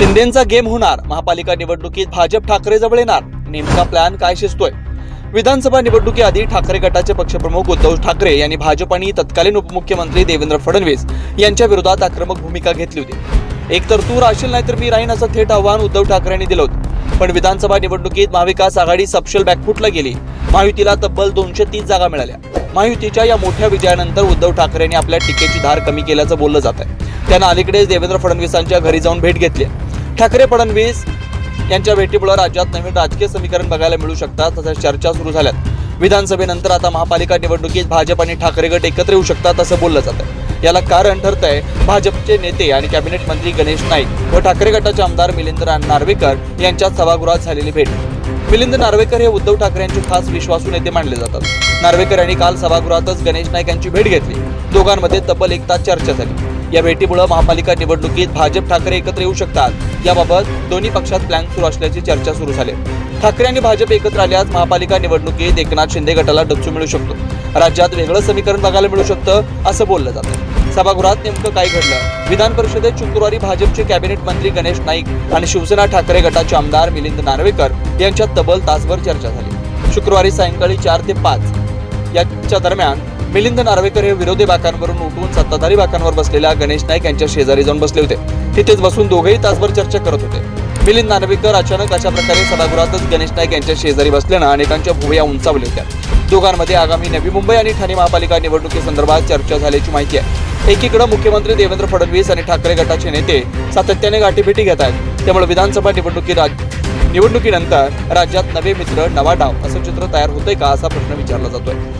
शिंदेचा game होणार. महापालिका निवडणुकीत भाजप ठाकरे जवळ येणार. नेमका प्लॅन काय शिजतोय विधानसभा निवडणुकीआधी ठाकरे गटाचे पक्षप्रमुख उद्धव ठाकरे यांनी भाजप आणि तत्कालीन उपमुख्यमंत्री देवेंद्र फडणवीस यांच्या विरोधात आक्रमक भूमिका घेतली होती. एक तर तू राशील नाही तर मी राहीन असं थेट आव्हान उद्धव ठाकरेंनी दिलं होतं. पण विधानसभा निवडणुकीत महाविकास आघाडी सपशल बॅकफुटला गेली. महायुतीला तब्बल दोनशे तीस जागा मिळाल्या. महायुतीच्या या मोठ्या विजयानंतर उद्धव ठाकरेंनी आपल्या टीकेची धार कमी केल्याचं बोललं जात आहे त्यांना अलीकडेच देवेंद्र फडणवीसांच्या घरी जाऊन भेट घेतली आहे. ठाकरे फडणवीस यांच्या भेटीमुळे राज्यात नवीन राजकीय समीकरण बघायला मिळू शकतात तसेच चर्चा सुरू झाल्यात. विधानसभेनंतर आता महापालिका निवडणुकीत भाजप आणि ठाकरे गट एकत्र येऊ शकतात असं बोललं जातं याला कारण ठरतंय भाजपचे नेते आणि कॅबिनेट मंत्री गणेश नाईक व ठाकरे गटाचे आमदार मिलिंद नार्वेकर यांच्यात सभागृहात झालेली भेट. मिलिंद नार्वेकर हे उद्धव ठाकरे यांचे खास विश्वासू नेते मानले जातात. नार्वेकर यांनी काल सभागृहातच गणेश नाईक यांची भेट घेतली. दोघांमध्ये तब्बल एक तास चर्चा झाली. या भेटीमुळे महापालिका निवडणुकीत भाजप ठाकरे एकत्र येऊ शकतात. याबाबत दोन्ही पक्षात प्लॅन सुरू असल्याची चर्चा सुरू झाली. ठाकरे आणि भाजप एकत्र आल्यास महापालिका निवडणुकीत एकनाथ शिंदे गटाला डच्चू मिळू शकतो. राज्यात वेगळं समीकरण बघायला मिळू शकतं असं बोललं जातं. सभागृहात नेमकं काय घडलं? विधान परिषदेत शुक्रवारी भाजपचे कॅबिनेट मंत्री गणेश नाईक आणि शिवसेना ठाकरे गटाचे आमदार मिलिंद नार्वेकर यांच्यात तब्बल तासभर चर्चा झाली. शुक्रवारी सायंकाळी चार ते पाच याच्या दरम्यान मिलिंद नार्वेकर हे विरोधी बाकांवरून उठून सत्ताधारी बाकांवर बसलेल्या गणेश नाईक यांच्या शेजारी जाऊन बसले होते. तिथेच बसून दोघेही तासभर चर्चा करत होते. मिलिंद नार्वेकर अचानक अशा प्रकारे सभागृहातच गणेश नाईक यांच्या शेजारी बसल्यानं अनेकांच्या भुवया उंचावल्या होत्या. दोघांमध्ये आगामी नवी मुंबई आणि ठाणे महापालिका निवडणुकीसंदर्भात चर्चा झाल्याची माहिती आहे. एकीकडे मुख्यमंत्री देवेंद्र फडणवीस आणि ठाकरे गटाचे नेते सातत्याने गाठीभेटी घेत आहेत. त्यामुळे विधानसभा निवडणुकी निवडणुकीनंतर राज्यात नवे मित्र नवा डाव असं चित्र तयार होतंय का असा प्रश्न विचारला जातोय.